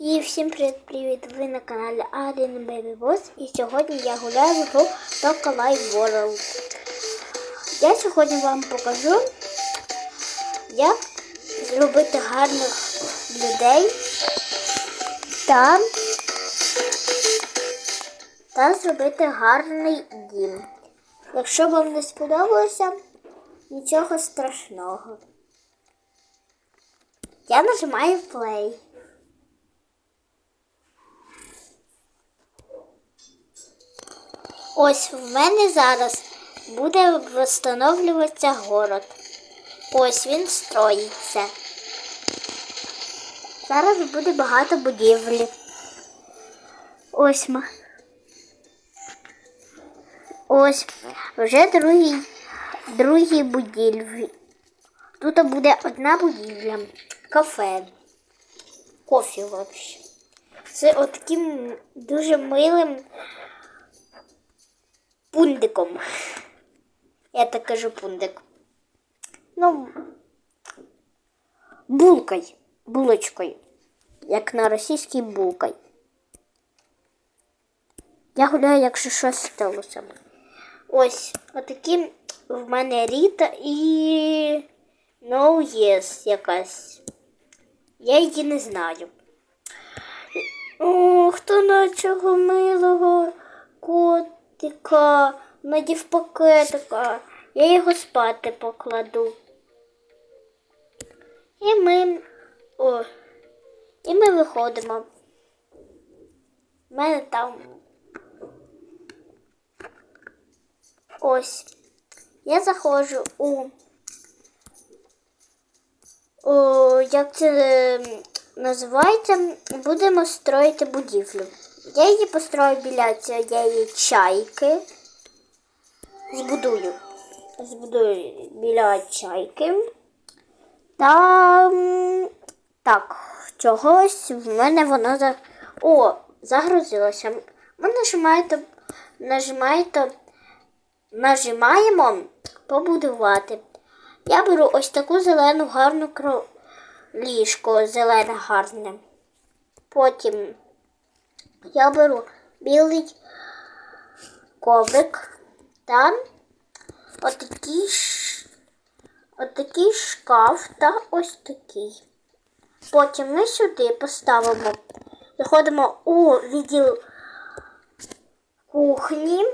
І всім привіт-привіт! Ви на каналі Arden Baby Boss і сьогодні я гуляю в гру Life World. Я сьогодні вам покажу, як зробити гарних людей та, та зробити гарний дім. Якщо вам не сподобалося, нічого страшного. Я нажимаю play. Ось в мене зараз буде встановлюватися город. Ось він строїться. Зараз буде багато будівлі. Ось ми. Ось вже другий, другий будівлі. Тут буде одна будівля. Кафе. Кофі взагалі. От таким дуже милим пундиком. Я так кажу пундик. Ну, булкою, булочкою, як на російській булкою. Я гуляю, якщо щось сталося. Ось, отакі в мене Ріта і No Yes якась. Я її не знаю. О, хто на цього милого котика надів пакетика. Я його спати покладу. І ми. О, і ми виходимо. У мене там. Ось. Я заходжу у. О, як це е, називається? Будемо строїти будівлю. Я її построю біля цієї чайки. Збудую. Збудую біля чайки. Та так, чогось в мене воно за. О, загрузилося. Ми нажимаєте, нажимаєте, нажимаємо побудувати. Я беру ось таку зелену гарну ліжко, зелене гарне. Потім я беру білий коврик та отакий, отакий шкаф та ось такий. Потім ми сюди поставимо, заходимо у відділ кухні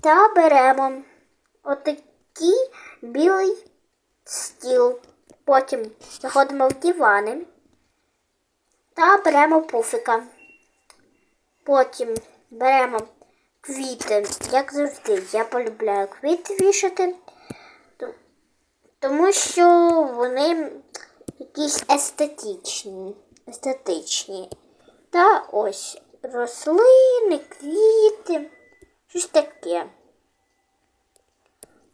та беремо отакий білий стіл. Потім заходимо в дивани та беремо пуфика. Потім беремо квіти, як завжди. Я полюбляю квіти вішати, тому що вони якісь естетичні. естетичні. Та ось рослини, квіти, щось таке.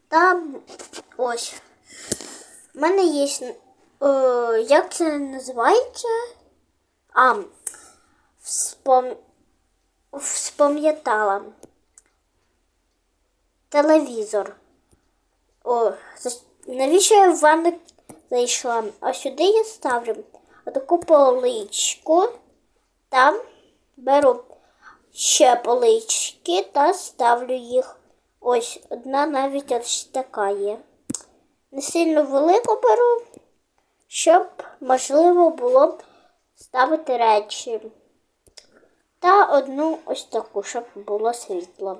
Там ось. У мене є. О, як це називається? А, вспом... вспом'ятала. Телевізор. О, навіщо я в ванну зайшла? А сюди я ставлю отаку поличку. Там беру ще полички та ставлю їх. Ось одна навіть ось така є. Не сильно велику беру, щоб можливо було ставити речі. Та одну ось таку, щоб було світло.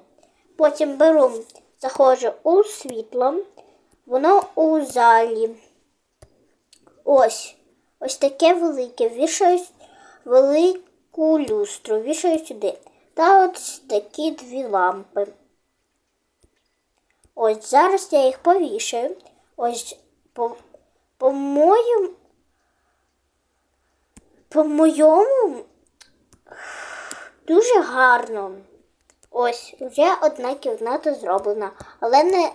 Потім беру, заходжу у світло, воно у залі. Ось. Ось таке велике. Вішаю велику люстру, вішаю сюди. Та ось такі дві лампи. Ось зараз я їх повішаю. Ось по, по моєму. По моєму дуже гарно. Ось вже одна кімната зроблена, але не,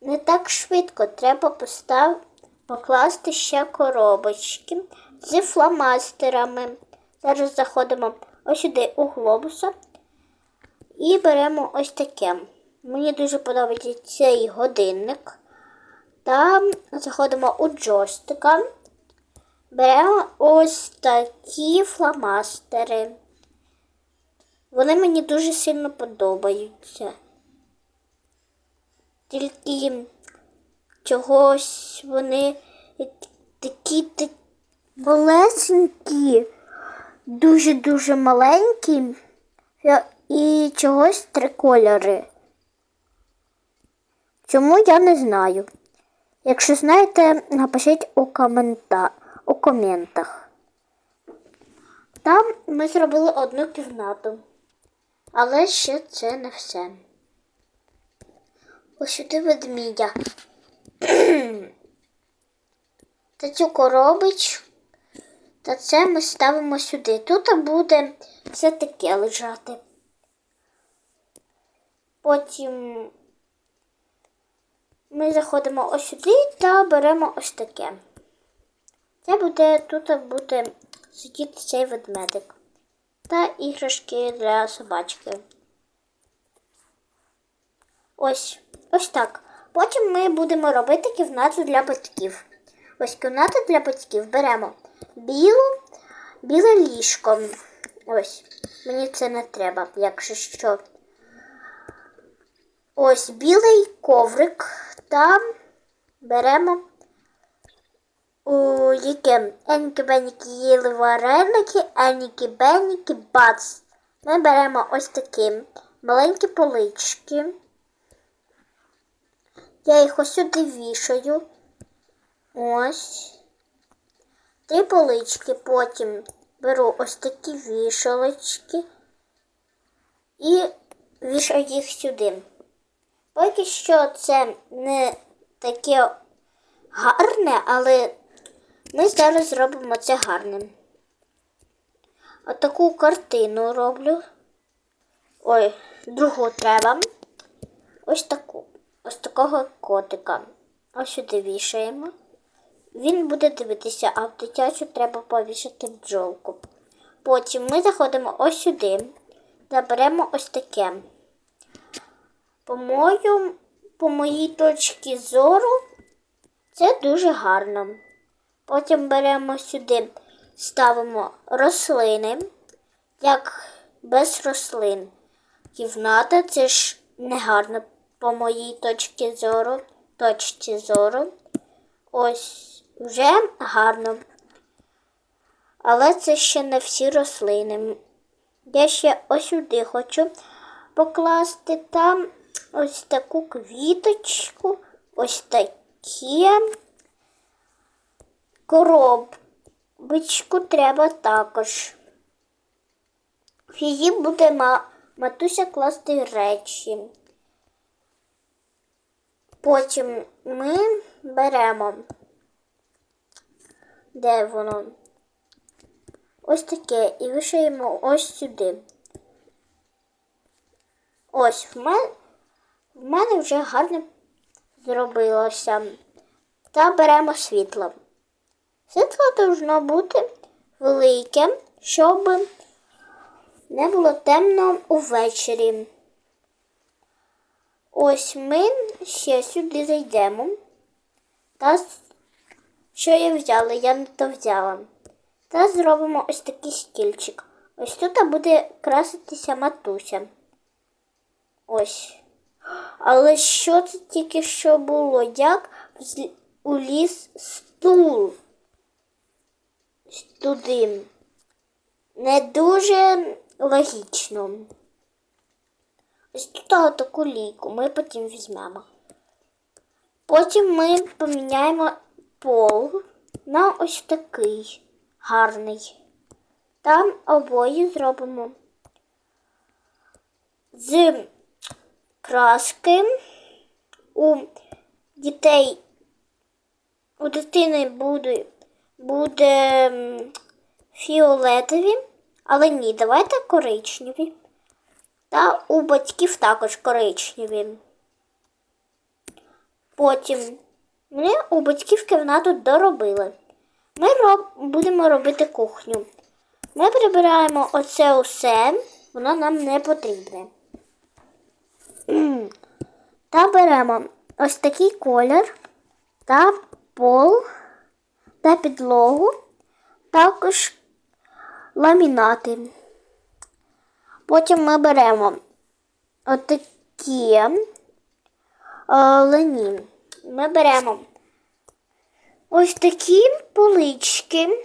не так швидко. Треба постав, покласти ще коробочки з фломастерами. Зараз заходимо ось сюди у глобуса і беремо ось таке. Мені дуже подобається цей годинник. Та заходимо у джойстика. беремо ось такі фломастери. Вони мені дуже сильно подобаються. Тільки чогось вони такі такі малесенькі, дуже-дуже маленькі і чогось три кольори. Чому я не знаю. Якщо знаєте, напишіть у, комента... у коментах. Там ми зробили одну кімнату. Але ще це не все. Ось сюди ведмідя. Та цю коробочку. Та це ми ставимо сюди. Тут буде все таке лежати. Потім ми заходимо ось сюди та беремо ось таке. Це буде тут буде сидіти цей ведмедик та іграшки для собачки. Ось, ось так. Потім ми будемо робити кімнату для батьків. Ось кімната для батьків беремо білу, біле ліжко. Ось, мені це не треба, якщо що. Ось білий коврик та беремо у яке енькі-бенькі їли вареники, енікі-бенькі бац. Ми беремо ось такі маленькі полички. Я їх ось сюди вішаю. Ось. Три полички. Потім беру ось такі вішалочки і вішаю їх сюди. Поки що це не таке гарне, але ми зараз зробимо це гарним. Отаку картину роблю. Ой, другу треба. Ось таку. Ось такого котика. Ось сюди вішаємо. Він буде дивитися, а в дитячу треба повішати бджолку. Потім ми заходимо ось сюди та беремо ось таке. По мою, по моїй точці зору, це дуже гарно. Потім беремо сюди, ставимо рослини, як без рослин. Кімната це ж не гарно по моїй точці зору, точці зору. Ось вже гарно. Але це ще не всі рослини. Я ще ось сюди хочу покласти там ось таку квіточку, ось таке. Коробочку треба також. В її буде матуся класти речі. Потім ми беремо, де воно? Ось таке і вишиємо ось сюди. Ось в мене, в мене вже гарно зробилося. Та беремо світло. Світло повинно бути велике, щоб не було темно увечері. Ось ми ще сюди зайдемо. Та що я взяла, я не то взяла. Та зробимо ось такий стільчик. Ось тут буде краситися матуся. Ось. Але що це тільки що було? Як взл- уліз стул туди? Не дуже логічно. Ось тут таку лійку ми потім візьмемо. Потім ми поміняємо пол на ось такий гарний. Там обої зробимо з краски. У дітей, у дитини буде, буде фіолетові, але ні, давайте коричневі. Та у батьків також коричневі. Потім ми у батьків кімнату доробили. Ми роб... будемо робити кухню. Ми прибираємо оце усе, воно нам не потрібне. Та беремо ось такий колір та пол та підлогу також ламінати. Потім ми беремо отакі е, лені. Ми беремо ось такі полички.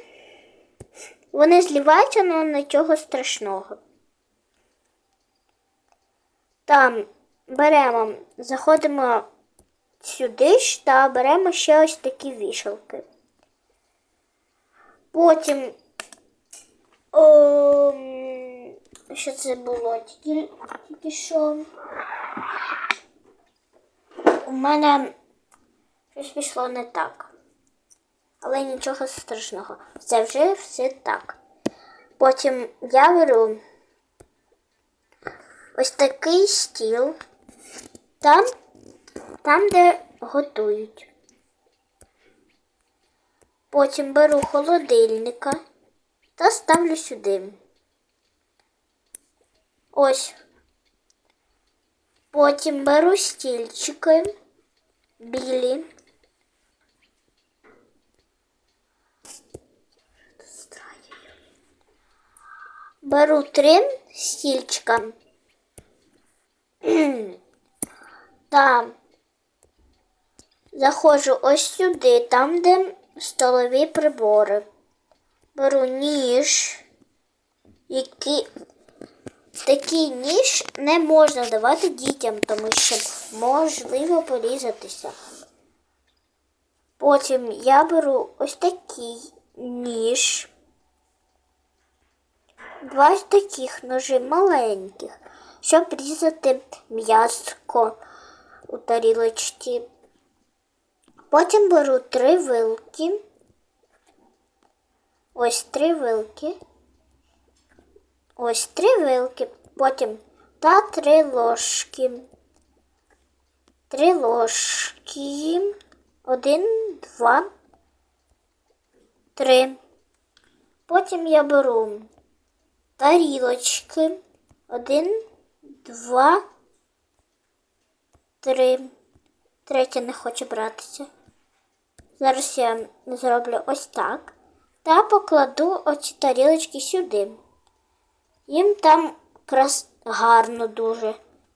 Вони зліваються, але нічого страшного. Там беремо, заходимо сюди та беремо ще ось такі вішалки. Потім о, що це було? Тільки, тільки що у мене щось пішло не так. Але нічого страшного. Це вже все так. Потім я беру ось такий стіл. Там, там де готують. Потім беру холодильника та ставлю сюди. Ось. Потім беру стільчики білі. Беру три стільчика. Та заходжу ось сюди, там, де столові прибори. Беру ніж, який такий ніж не можна давати дітям, тому що можливо порізатися. Потім я беру ось такий ніж. Два з таких ножі маленьких, щоб різати м'яско у тарілочці. Потім беру три вилки. Ось три вилки. Ось три вилки. Потім та три ложки. Три ложки. Один, два, три. Потім я беру тарілочки. Один, два, три. Третя не хоче братися. Зараз я зроблю ось так. Та покладу оці тарілочки сюди. Їм там крас гарно дуже.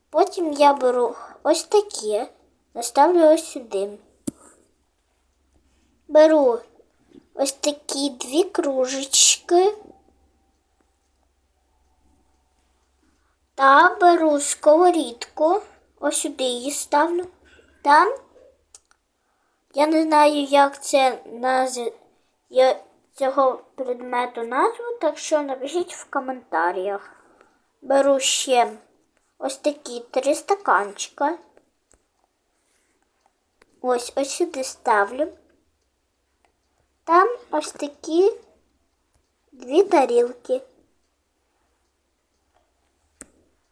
Потім я беру ось такі, наставлю ось сюди. Беру ось такі дві кружечки. Та беру сковорідку, ось сюди її ставлю. Там я не знаю, як це назв... я цього предмету назву, так що напишіть в коментарях. Беру ще ось такі три стаканчика. Ось ось сюди ставлю. Там ось такі дві тарілки.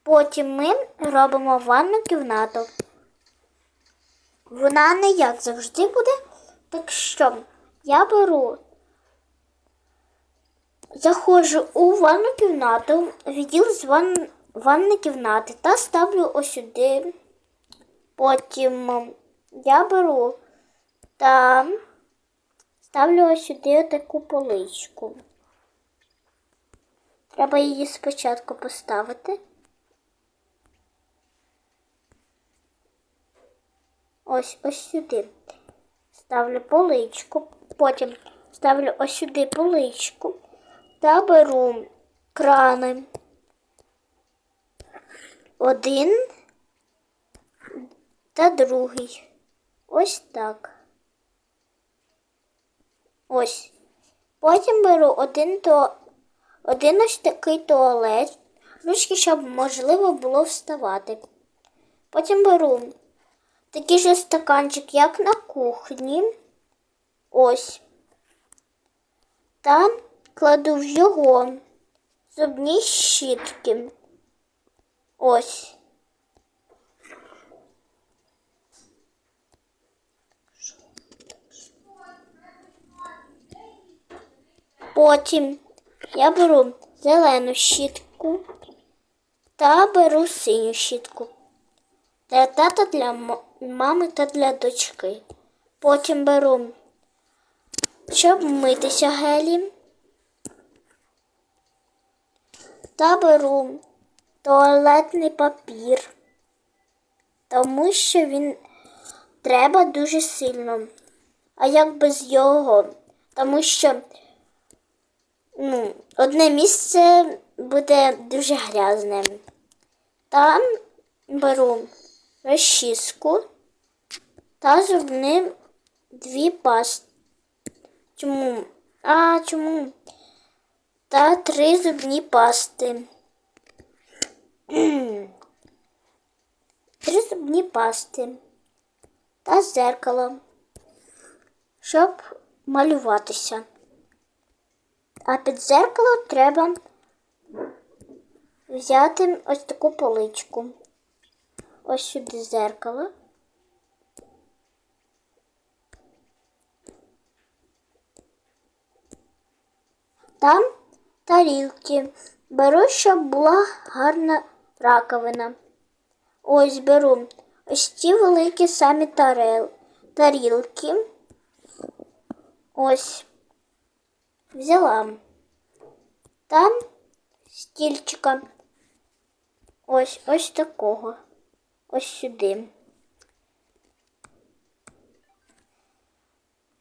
Потім ми робимо ванну кімнату. Вона не як завжди буде. Так що я беру, заходжу у ванну кімнату, відділ з ван... ванної кімнати та ставлю ось сюди. Потім я беру та ставлю ось сюди таку поличку. Треба її спочатку поставити. Ось ось сюди. Ставлю поличку, потім ставлю ось сюди поличку та беру крани. Один та другий. Ось так. Ось. Потім беру один то один ось такий туалет, ручки, щоб можливо було вставати. Потім беру такий же стаканчик, як на кухні. Ось. Та кладу в його зубні щітки. Ось. Потім я беру зелену щітку та беру синю щітку для тата, для мами та для дочки. Потім беру, щоб митися гелі. та беру туалетний папір, тому що він треба дуже сильно. А як без його? Тому що ну, одне місце буде дуже грязним. Там беру розчіску та зубним дві пасти. Чому? А, чому? Та три зубні пасти. Три зубні пасти та зеркало, щоб малюватися. А під зеркало треба взяти ось таку поличку. Ось сюди зеркало. Там тарілки. Беру, щоб була гарна раковина. Ось беру ось ті великі самі тарел, тарілки. Ось взяла. Там стільчика. Ось ось такого. Ось сюди.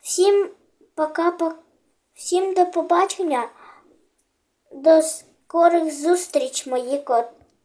Всім пока, по- всім до побачення. До скорих зустріч, мої кот.